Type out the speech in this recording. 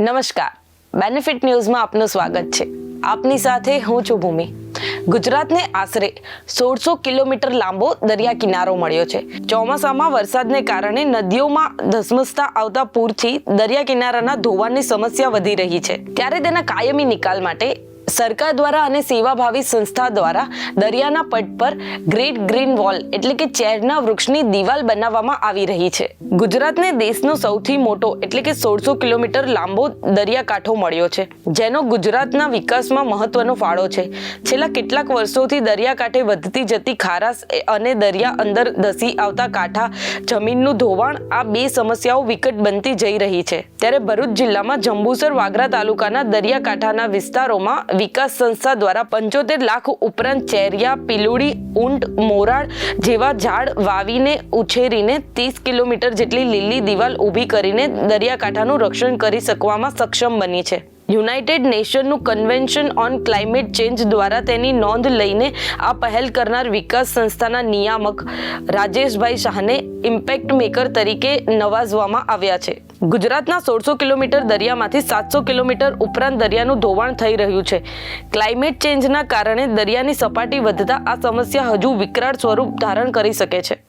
નમસ્કાર. બેનિફિટ ન્યૂઝમાં આપનું સ્વાગત છે. આપની સાથે હું છું ભૂમિ. ગુજરાતને આશરે સોળસો કિલોમીટર લાંબો દરિયા કિનારો મળ્યો છે. ચોમાસામાં વરસાદને કારણે નદીઓમાં ધસમસતા આવતા પૂરથી દરિયા કિનારાના ધોવાણની સમસ્યા વધી રહી છે. ત્યારે તેના કાયમી નિકાલ માટે સરકાર દ્વારા અને સેવાભાવી સંસ્થા દ્વારા દરિયાના પટ પર ગ્રેટ ગ્રીન વોલ એટલે કે ચેરના વૃક્ષની દિવાલ બનાવવામાં આવી રહી છે. ગુજરાતને દેશનો સૌથી મોટો એટલે કે સોળસો કિલોમીટર લાંબો દરિયાકાંઠો મળ્યો છે, જેનો ગુજરાતના વિકાસમાં મહત્વનો ફાળો છે. છેલ્લા કેટલાક વર્ષોથી દરિયાકાંઠે વધતી જતી ખારાશ અને દરિયા અંદર ધસી આવતા કાંઠા, જમીનનું ધોવાણ આ બે સમસ્યાઓ વિકટ બનતી જઈ રહી છે. ત્યારે ભરૂચ જિલ્લામાં જંબુસર વાગરા તાલુકાના દરિયાકાંઠાના વિસ્તારોમાં વિકાસ સંસ્થા દ્વારા પંચોતેર લાખ ઉપરાંત ચેરિયા, પીલુડી, ઊંટ, મોરાળ જેવા ઝાડ વાવીને ઉછેરીને ત્રીસ કિલોમીટર જેટલી લીલી દિવાલ ઊભી કરીને દરિયાકાંઠાનું રક્ષણ કરી શકવામાં સક્ષમ બની છે. યુનાઇટેડ નેશનનું કન્વેન્શન ઓન ક્લાઇમેટ ચેન્જ દ્વારા તેની નોંધ લઈને આ પહેલ કરનાર વિકાસ સંસ્થાના નિયામક રાજેશભાઈ શાહને ઇમ્પેક્ટ મેકર તરીકે નવાજવામાં આવ્યા છે. ગુજરાતના સોળસો કિલોમીટર દરિયામાંથી સાતસો કિલોમીટર ઉપરાંત દરિયાનું ધોવાણ થઈ રહ્યું છે. ક્લાઇમેટ ચેન્જના કારણે દરિયાની સપાટી વધતા આ સમસ્યા હજુ વિકરાળ સ્વરૂપ ધારણ કરી શકે છે.